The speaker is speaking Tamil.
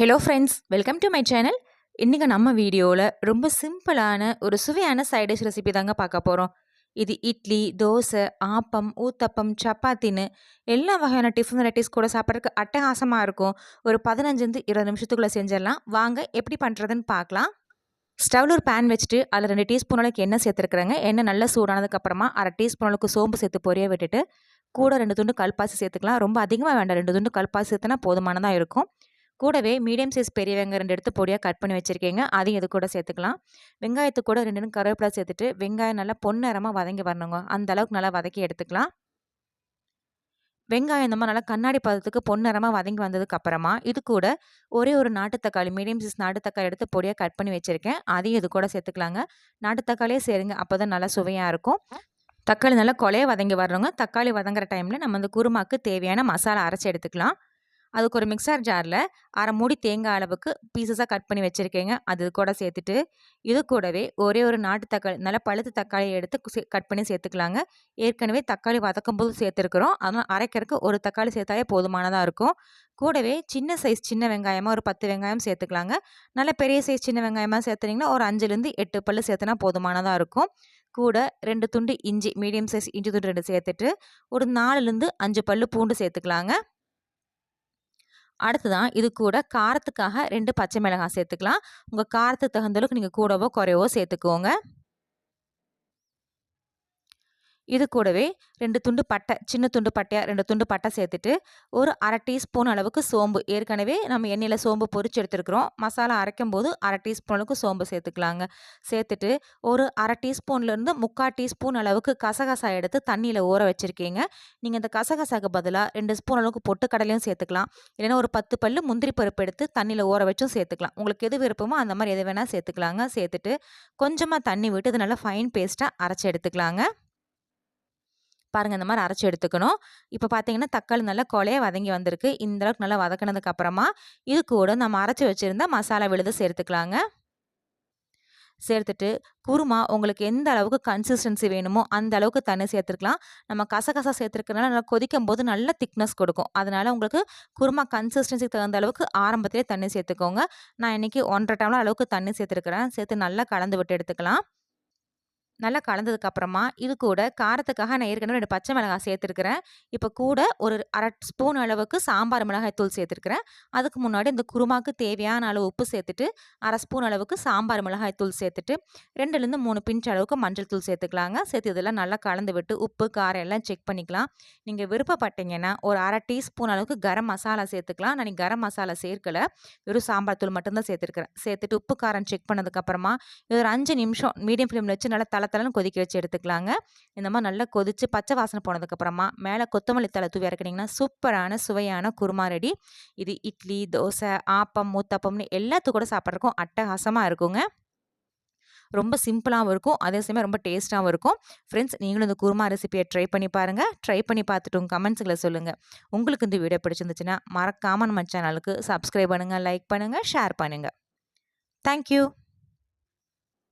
Hello friends welcome to my channel இன்றைக்கி நம்ம வீடியோவில் ரொம்ப சிம்பிளான ஒரு சுவையான சைட் டிஷ் ரெசிபி தாங்க பார்க்க போகிறோம் இது இட்லி தோசை ஆப்பம் ஊத்தப்பம் சப்பாத்தின்னு எல்லா வகையான டிஃபன் வெரைட்டிஸ் கூட சாப்பிட்றதுக்கு அட்டகாசமாக இருக்கும். ஒரு பதினஞ்சுலேருந்து இருபது நிமிஷத்துக்குள்ளே செஞ்சிடலாம். வாங்க எப்படி பண்ணுறதுன்னு பார்க்கலாம். ஸ்டவ்வில் ஒரு பேன் வச்சுட்டு அதில் ரெண்டு டீஸ்பூன் அளவுக்கு எண்ணெய் சேர்த்துருக்குறேங்க. எண்ணெய் நல்லா சூடானதுக்கப்புறமா அரை டீஸ்பூன் அளவுக்கு சோம்பு சேர்த்து பொரிய விட்டுட்டு கூட ரெண்டு துண்டு கல்பாசி சேர்த்துக்கலாம். ரொம்ப அதிகமாக வேண்டாம். ரெண்டு துண்டு கல்பாசி சேர்த்துனா போதுமானதாக இருக்கும். கூடவே மீடியம் சைஸ் பெரிய வெங்காயம் ரெண்டு எடுத்து பொடியாக கட் பண்ணி வச்சுருக்கீங்க. அதையும் இது கூட சேர்த்துக்கலாம். வெங்காயத்து கூட ரெண்டு கருவேப்பிலை சேர்த்துட்டு வெங்காயம் நல்லா பொன்னிறமாக வதங்கி வரணுங்க. அந்த அளவுக்கு நல்லா வதக்கி எடுத்துக்கலாம். வெங்காயம் இந்த மாதிரி நல்லா கண்ணாடி பதத்துக்கு பொன்னரமாக வதங்கி வந்ததுக்கு அப்புறமா இது கூட ஒரே ஒரு நாட்டு தக்காளி மீடியம் சைஸ் நாட்டு தக்காளி எடுத்து பொடியாக கட் பண்ணி வச்சுருக்கேன். அதையும் இது கூட சேர்த்துக்கலாங்க. நாட்டு தக்காளியே சேருங்க. அப்போ தான் நல்லா சுவையாக இருக்கும். தக்காளி நல்லா கொலையை வதங்கி வரணுங்க. தக்காளி வதங்குற டைமில் நம்ம அந்த குருமாக்கு தேவையான மசாலா அரைச்சி எடுத்துக்கலாம். அதுக்கு ஒரு மிக்சர் ஜாரில் அரை மூடி தேங்காய் அளவுக்கு பீசஸாக கட் பண்ணி வச்சுருக்கேங்க. அது கூட சேர்த்துட்டு இது கூடவே ஒரே ஒரு நாட்டு தக்காளி நல்லா பழுத்து தக்காளியை எடுத்து கட் பண்ணி சேர்த்துக்கலாங்க. ஏற்கனவே தக்காளி வதக்கும் போது சேர்த்துருக்குறோம். அதனால் அரைக்கிறதுக்கு ஒரு தக்காளி சேர்த்தாலே போதுமானதாக இருக்கும். கூடவே சின்ன சைஸ் சின்ன வெங்காயமாக ஒரு பத்து வெங்காயம் சேர்த்துக்கலாங்க. நல்ல பெரிய சைஸ் சின்ன வெங்காயமாக சேர்த்துனிங்கன்னா ஒரு அஞ்சுலேருந்து எட்டு பல் சேர்த்துனா போதுமானதாக இருக்கும். கூட ரெண்டு துண்டு இஞ்சி மீடியம் சைஸ் இஞ்சி துண்டு ரெண்டு சேர்த்துட்டு ஒரு நாலுலேருந்து அஞ்சு பல் பூண்டு சேர்த்துக்கலாங்க. அடுத்ததான் இது கூட காரத்துக்காக ரெண்டு பச்சை மிளகாய் சேர்த்துக்கலாம். உங்கள் காரத்துக்கு தகுந்தளவுக்கு நீங்கள் கூடவோ குறையவோ சேர்த்துக்கோங்க. இது கூடவே ரெண்டு துண்டு பட்டை சின்ன துண்டு பட்டையாக ரெண்டு துண்டு பட்டை சேர்த்துட்டு ஒரு அரை டீஸ்பூன் அளவுக்கு சோம்பு. ஏற்கனவே நம்ம எண்ணெயில் சோம்பு பொறிச்சு எடுத்துருக்குறோம். மசாலா அரைக்கும் போது அரை டீஸ்பூன் அளவுக்கு சோம்பு சேர்த்துக்கலாங்க. சேர்த்துட்டு ஒரு அரை டீஸ்பூன்லேருந்து முக்கால் டீஸ்பூன் அளவுக்கு கசகசா எடுத்து தண்ணியில் ஊற வச்சுருக்கீங்க. நீங்கள் இந்த கசகசாக்கு பதிலாக ரெண்டு ஸ்பூன் அளவுக்கு பொட்டுக்கடலையும் சேர்த்துக்கலாம். இல்லைன்னா ஒரு பத்து பல்லு முந்திரி பருப்பு எடுத்து தண்ணியில் ஊற வச்சும் சேர்த்துக்கலாம். உங்களுக்கு எது விருப்பமோ அந்த மாதிரி எது வேணால் சேர்த்துக்கலாங்க. சேர்த்துட்டு கொஞ்சமாக தண்ணி விட்டு இது நல்லா ஃபைன் பேஸ்ட்டாக அரைச்சி எடுத்துக்கலாங்க. பாருங்கள் இந்த மாதிரி அரைச்சி எடுத்துக்கணும். இப்போ பார்த்தீங்கன்னா தக்காளி நல்லா கொலையாக வதங்கி வந்திருக்கு. இந்த அளவுக்கு நல்லா வதக்கினதுக்கு அப்புறமா இது கூட நம்ம அரைச்சி வச்சுருந்தா மசாலா விழுது சேர்த்துக்கலாங்க. சேர்த்துட்டு குருமா உங்களுக்கு எந்த அளவுக்கு கன்சிஸ்டன்சி வேணுமோ அந்த அளவுக்கு தண்ணி சேர்த்துருக்கலாம் நம்ம கசகசா சேர்த்துருக்கனால நல்லா கொதிக்கும் போது நல்ல திக்னஸ் கொடுக்கும். அதனால் உங்களுக்கு குருமா கன்சிஸ்டன்சிக்கு தகுந்த அளவுக்கு ஆரம்பத்திலே தண்ணி சேர்த்துக்கோங்க. நான் இன்றைக்கி ஒன்றரை டம்ளர் அளவுக்கு தண்ணி சேர்த்துருக்கிறேன். சேர்த்து நல்லா கலந்து விட்டு எடுத்துக்கலாம். நல்லா கலந்ததுக்கப்புறமா இது கூட காரத்துக்காக நான் ஏற்கனவே ரெண்டு பச்சை மிளகாய் சேர்த்துருக்கிறேன். இப்போ கூட ஒரு அரை ஸ்பூன் அளவுக்கு சாம்பார் மிளகாய் தூள் சேர்த்துருக்கிறேன். அதுக்கு முன்னாடி இந்த குருமாக்கு தேவையான அளவு உப்பு சேர்த்துட்டு அரை ஸ்பூன் அளவுக்கு சாம்பார் மிளகாய் தூள் சேர்த்துட்டு ரெண்டுலேருந்து மூணு பிஞ்ச் அளவுக்கு மஞ்சள் தூள் சேர்த்துக்கலாங்க. சேர்த்து இதெல்லாம் நல்லா கலந்து விட்டு உப்பு காரம் எல்லாம் செக் பண்ணிக்கலாம். நீங்கள் விருப்பப்பட்டீங்கன்னா ஒரு அரை டீஸ்பூன் அளவுக்கு கரம் மசாலா சேர்த்துக்கலாம். நான் கரம் மசாலா சேர்க்கலை. வெறும் சாம்பார் தூள் மட்டும்தான் சேர்த்துருக்கிறேன். சேர்த்துட்டு உப்பு காரம் செக் பண்ணதுக்கப்புறமா இது ஒரு அஞ்சு நிமிஷம் மீடியம் ஃப்ளேமில் வச்சு நல்லா தலை தளன்னு கொதிக்க வச்சு எடுத்துக்கலாங்க. இந்த மாதிரி நல்லா கொதித்து பச்சை வாசனை போனதுக்கப்புறமா மேலே கொத்தமல்லி தலை தூவி இறக்குனிங்கன்னா சூப்பரான சுவையான குருமா ரெடி. இது இட்லி தோசை ஆப்பம் மூத்தப்பம்னு எல்லாத்து கூட சாப்பிட்றதுக்கும் அட்டகாசமாக இருக்குங்க. ரொம்ப சிம்பிளாகவும் இருக்கும். அதே சமயம் ரொம்ப டேஸ்ட்டாகவும் இருக்கும். ஃப்ரெண்ட்ஸ் நீங்களும் இந்த குருமா ரெசிபியை ட்ரை பண்ணி பாருங்கள் ட்ரை பண்ணி பார்த்துட்டு உங்கள் கமெண்ட்ஸுகளை சொல்லுங்கள் உங்களுக்கு இந்த வீடியோ பிடிச்சிருந்துச்சுன்னா மறக்காமல் நம்ம சேனலுக்கு சப்ஸ்கிரைப் பண்ணுங்கள் லைக் பண்ணுங்கள் ஷேர் பண்ணுங்கள் தேங்க்யூ.